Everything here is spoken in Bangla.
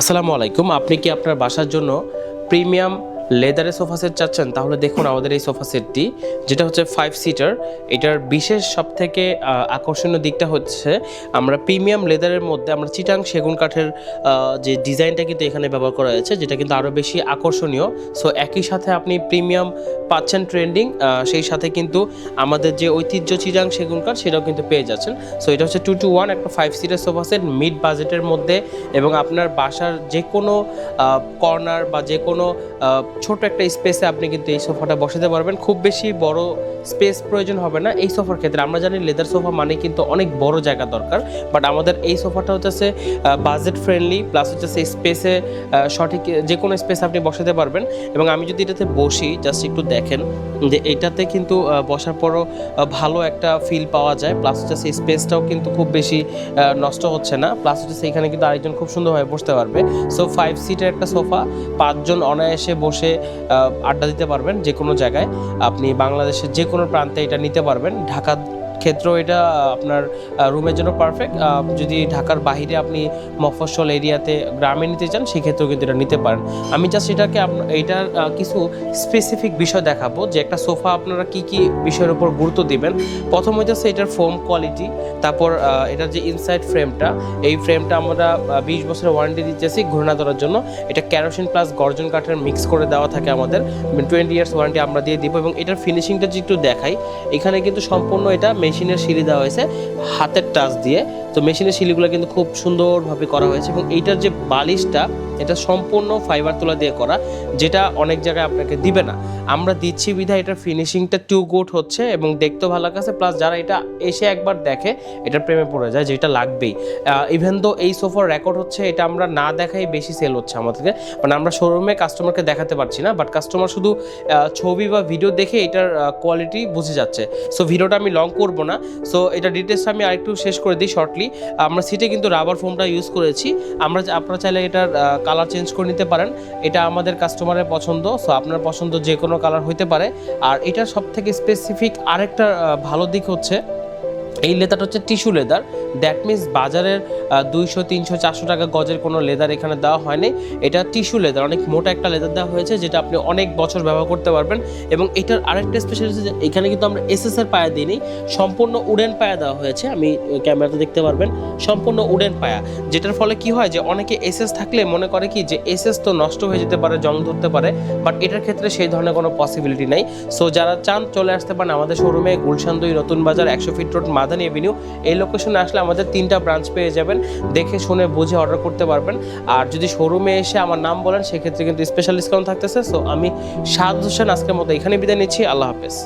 আসসালামু আলাইকুম। আপনি কি আপনার বাসার জন্য প্রিমিয়াম লেদারের সোফা সেট চাচ্ছেন, তাহলে দেখুন আমাদের এই সোফা সেটটি, যেটা হচ্ছে ফাইভ সিটার এটার বিশেষ সব থেকে আকর্ষণীয় দিকটা হচ্ছে আমরা প্রিমিয়াম লেদারের মধ্যে আমরা চিটাং সেগুন কাঠের যে ডিজাইনটা কিন্তু এখানে ব্যবহার করা হয়েছে, যেটা কিন্তু আরও বেশি আকর্ষণীয়। সো একই সাথে আপনি প্রিমিয়াম পাচ্ছেন ট্রেন্ডিং সেই সাথে কিন্তু আমাদের যে ঐতিহ্য চিটাং সেগুন কাঠ, সেটাও কিন্তু পেয়ে যাচ্ছেন। সো এটা হচ্ছে টু টু ওয়ান একটা five seater sofa set mid বাজেটের মধ্যে এবং আপনার বাসার যে কোনো কর্নার বা যে কোনো ছোট একটা স্পেসে আপনি কিন্তু এই সোফাটা বসাতে পারবেন। খুব বেশি বড় স্পেস প্রয়োজন হবে না। এই সোফার ক্ষেত্রে আমরা জানি লেদার সোফা মানে কিন্তু অনেক বড় জায়গা দরকার। বাট আমাদের এই সোফাটা হচ্ছে বাজেট ফ্রেন্ডলি প্লাস হচ্ছে স্পেসে সঠিক, যে কোনো স্পেস আপনি বসাতে পারবেন। এবং আমি যদি এটাতে বসি জাস্ট একটু দেখেন যে এটাতে কিন্তু বসার পরও ভালো একটা ফিল পাওয়া যায়। প্লাস হচ্ছে সেই স্পেসটাও কিন্তু খুব বেশি নষ্ট হচ্ছে না। প্লাস হচ্ছে সেইখানে কিন্তু আরেকজন খুব সুন্দরভাবে বসতে পারবে। সো ফাইভ সিটের একটা সোফা পাঁচজন অনায়াসে বসে আহ, আড্ডা দিতে পারবেন যে কোনো জায়গায়। আপনি বাংলাদেশের যে কোনো প্রান্তে এটা নিতে পারবেন। ঢাকা ক্ষেত্র এটা, আপনার রুমের জন্য পারফেক্ট যদি ঢাকার বাইরে আপনি মফস্বল এরিয়াতে গ্রামে নিতে চান, সেক্ষেত্রেও কিন্তু এটা নিতে পারেন। আমি জাস্ট এটাকে এটার কিছু স্পেসিফিক বিষয় দেখাবো যে একটা সোফা আপনারা কি কি বিষয়ের উপর গুরুত্ব দিবেন। প্রথম হইতেছে এটার ফোম কোয়ালিটি তারপর এটার যে ইনসাইড ফ্রেমটা এই ফ্রেমটা আমরা বিশ বছরের ওয়ারেন্টি দিতেছি ঘূর্ণা ধরার জন্য। এটা ক্যারোসিন প্লাস গর্জন কাঠের মিক্স করে দেওয়া থাকে আমাদের। টোয়েন্টি ইয়ার্স ওয়ারেন্টি আমরা দিয়ে দিব এবং এটার ফিনিশিংটা যদি একটু দেখাই, এখানে কিন্তু সম্পূর্ণ এটা মেশিনের সিঁড়ি দেওয়া হয়েছে হাতের টাচ দিয়ে। তো মেশিনের শিলিগুলো কিন্তু খুব সুন্দরভাবে করা হয়েছে এবং এইটার যে বালিশটা, এটা সম্পূর্ণ ফাইবার তোলা দিয়ে করা, যেটা অনেক জায়গায় আপনাকে দিবে না। আমরা দিচ্ছি বিধায় এটার ফিনিশিংটা টু গুড হচ্ছে এবং দেখতেও ভালো লাগছে প্লাস যারা এটা এসে একবার দেখে, এটার প্রেমে পড়ে যায় যেটা লাগবেই। ইভেন তো এই সোফার রেকর্ড হচ্ছে, এটা আমরা না দেখাই বেশি সেল হচ্ছে আমাদেরকে। মানে আমরা শোরুমে কাস্টমারকে দেখাতে পারছি না বাট কাস্টমার শুধু ছবি বা ভিডিও দেখে এটার কোয়ালিটি বুঝে যাচ্ছে। সো ভিডিওটা আমি লং করব না। সো এটা ডিটেলসটা আমি আরেকটু শেষ করে দিই শর্টলি আমরা সিটে কিন্তু রাবার ফোমটা ইউজ করেছি। আমরা আপনারা চাইলে এটার কালার চেঞ্জ করে নিতে পারেন। এটা আমাদের কাস্টমারের পছন্দ সো আপনার পছন্দ যে কোনো কালার হইতে পারে। আর এটার সব থেকে স্পেসিফিক আরেকটা ভালো দিক হচ্ছে, এই লেদারটা হচ্ছে টিস্যু লেদার দ্যাট মিন্স বাজারের দুইশো, তিনশো, চারশো টাকা গজের কোনো লেদার এখানে দেওয়া হয়নি। এটা টিস্যু লেদার অনেক মোটা একটা লেদার দেওয়া হয়েছে, যেটা আপনি অনেক বছর ব্যবহার করতে পারবেন। এবং এটার আরেকটা স্পেশাল হচ্ছে যে, এখানে কিন্তু আমরা এসএস এর পায়া দিইনি, সম্পূর্ণ উডেন পায়া দেওয়া হয়েছে। আমি ক্যামেরাতে দেখতে পারবেন, সম্পূর্ণ উডেন পায়া। যেটার ফলে কি হয় যে, অনেকে এসএস থাকলে মনে করে কি যে এসএস তো নষ্ট হয়ে যেতে পারে, জং ধরতে পারে বাট এটার ক্ষেত্রে সেই ধরনের কোনো পসিবিলিটি নেই। সো যারা চান চলে আসতে পারেন আমাদের শোরুমে গুলশান দুই নতুন বাজার, একশো ফিট রোড মাদানি এভিনিউ এই লোকেশনে আসলে আমাদের তিনটা ব্রাঞ্চ পেয়ে যাবেন। দেখে শুনে বুঝে অর্ডার করতে পারবেন। আর যদি শোরুমে এসে আমার নাম বলেন, সেক্ষেত্রে কিন্তু স্পেশাল ডিসকাউন্ট থাকতেছে। সো আমি সাদ হোসেন আজকের মতো এখানে বিদায় নিচ্ছি। আল্লাহ হাফেজ।